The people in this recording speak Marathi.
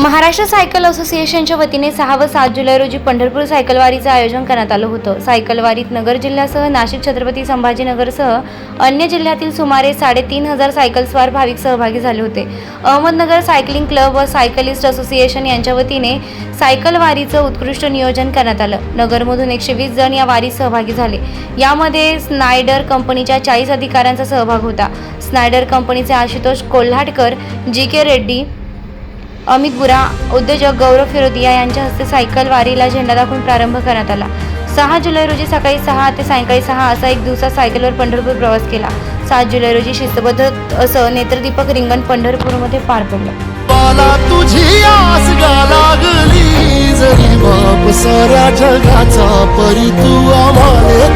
महाराष्ट्र सायकल असोसिएशनच्या वतीने सहा व सात जुलै रोजी पंढरपूर सायकलवारीचं आयोजन करण्यात आलं होतं. सायकलवारीत नगर जिल्ह्यासह नाशिक छत्रपती संभाजीनगरसह अन्य जिल्ह्यातील सुमारे साडेतीन हजार सायकलस्वार भाविक सहभागी झाले होते. अहमदनगर सायकलिंग क्लब व सायकलिस्ट असोसिएशन यांच्या वतीने सायकलवारीचं उत्कृष्ट नियोजन करण्यात आलं. नगरमधून एकशे वीस जण या वारीत सहभागी झाले. यामध्ये स्नायडर कंपनीच्या चाळीस अधिकाऱ्यांचा सहभाग होता. स्नायडर कंपनीचे आशुतोष कोल्हाटकर जी के रेड्डी अमित बुरा उद्योजक गौरव फिरोदिया यांच्या हस्ते सायकल वारीला झेंडा दाखवून प्रारंभ करण्यात आला. सहा जुलै रोजी सकाळी सहा ते सायंकाळी सहा असा एक दिवसा सायकलवर पंढरपूर प्रवास केला. सात जुलै रोजी शिस्तबद्ध असं नेत्रदीपक रिंगण पंढरपूरमध्ये पार पडलं. तुझी आस लागली जरी बाप जगाचा परी तू आम्हाला